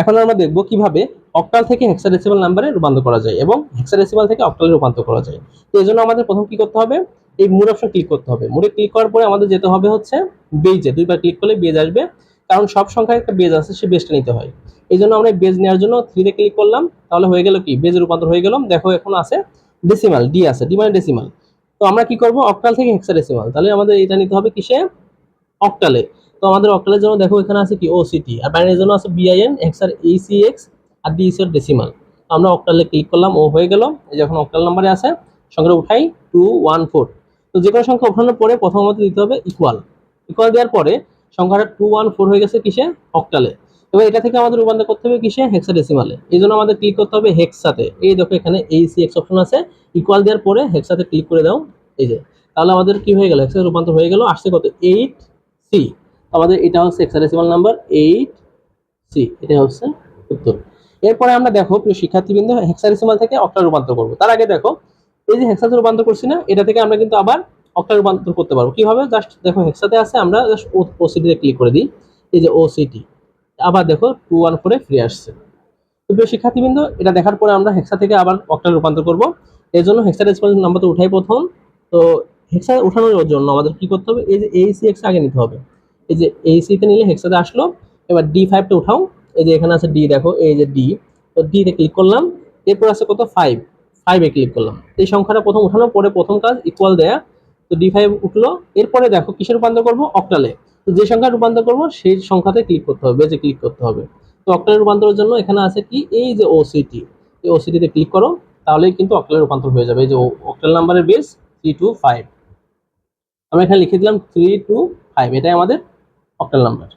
এখন আমরা দেখব কীভাবে অক্টাল থেকে হেক্সাডেসিমাল নাম্বারে রূপান্তর করা যায় এবং হেক্সাডেসিমাল থেকে অক্টালে রূপান্তর করা যায়। তো এই জন্য আমাদের প্রথম কি করতে হবে? এই মুড অপশন ক্লিক করতে হবে। মুডে ক্লিক করার পরে আমাদের যেতে হবে হচ্ছে বেজে দুইবার ক্লিক করলে বেজ আসবে। কারণ সব সংখ্যায় একটা বেজ আছে, সে বেজটা নিতে হয়। এই জন্য আমরা বেজ নেওয়ার জন্য থ্রিতে ক্লিক করলাম। তাহলে হয়ে গেল কি? বেজ রূপান্তর হয়ে গেলাম। দেখো এখন আছে ডেসিমাল ডি আছে ডি মানে ডেসিমাল তো আমরা কি করব? অক্টাল থেকে হেক্সাডেসিমাল তাহলে আমাদের এটা নিতে হবে কিসে? অক্টালে তো আমাদের অক্টালের জন্য দেখো এখানে আছে কি ও ওসিটি আর বাইনারির জন্য আছে বিআইএন হেক্সার এইসিএক্স আর ডি ইসের ডেসিমাল আমরা অক্টালে ক্লিক করলাম, ও হয়ে গেল। এই যখন অক্টাল নাম্বারে আছে, সংখ্যাটা উঠাই টু ওয়ান ফোর তো যে কোনো সংখ্যা উঠানোর পরে প্রথম আমাদের দিতে হবে ইকুয়াল ইকুয়াল দেওয়ার পরে সংখ্যাটা টু ওয়ান ফোর হয়ে গেছে কিসে? অক্টালে। এবার এটা থেকে আমাদের রূপান্তর করতে হবে কিসে? হেক্সাডেসিমালে এই জন্য আমাদের ক্লিক করতে হবে হেক্সাতে এই দেখো এখানে এই সি এক্স অপশন আছে। ইকুয়াল দেওয়ার পরে হেক্সাতে ক্লিক করে দাও। এই যে। তাহলে আমাদের কি হয়ে গেল? হেক্সাতে রূপান্তর হয়ে গেল। আসছে কত? এইট সি আমাদের এটা হচ্ছে হেক্সাডেসিমাল নাম্বার এইট সি এটা হচ্ছে উত্তর। এরপরে আমরা দেখো প্রিয় শিক্ষার্থীবৃন্দ হেক্সাডেসিমাল থেকে অক্টাল রূপান্তর করব। তার আগে দেখো, এই যে হেক্সাতে রূপান্তর করছি না, এটা থেকে আমরা কিন্তু আবার অক্টাল রূপান্তর করতে পারব। কীভাবে? জাস্ট দেখো হেক্সাতে আছে, আমরা জাস্ট ওসিটিতে ক্লিক করে দিই। এই যে ওসিটি আবার দেখো টু ওয়ান ফোরে ফিরে আসছে। তো প্রিয় শিক্ষার্থীবৃন্দ, এটা দেখার পরে আমরা হেক্সা থেকে আবার অক্টাল রূপান্তর করব। এর জন্য হেক্সাডেসিমাল নাম্বার তো উঠাই প্রথম। তো হেক্সা উঠানোর জন্য আমাদের কি করতে হবে? এই যে এই সি এক্স আগে নিতে হবে। এই যে এই সিতে নিলে হেক্সাতে আসলো। এবার ডি ফাইভটা উঠাও। এই যে এখানে আছে ডি দেখো, এই যে ডি তো ডিতে ক্লিক করলাম। এরপর আছে কত? ফাইভ ফাইভে ক্লিক করলাম। এই সংখ্যাটা প্রথম উঠানোর পরে প্রথম কাজ ইকুয়াল দেয়া। তো ডি ফাইভ উঠল। এরপরে দেখো, কিসে রূপান্তর করব? অক্টালে তো যে সংখ্যা রূপান্তর করব, সেই সংখ্যাতে ক্লিক করতে হবে বেজে ক্লিক করতে হবে। তো অক্টালে রূপান্তরের জন্য এখানে আছে কি? এই যে ওসিটি এই ওসিটিতে ক্লিক করো, তাহলেই কিন্তু অক্টালে রূপান্তর হয়ে যাবে। এই যে অক্টাল নাম্বারের বেস থ্রি টু ফাইভ আমরা এখানে লিখে দিলাম থ্রি টু ফাইভ এটাই আমাদের অক্টাল নাম্বার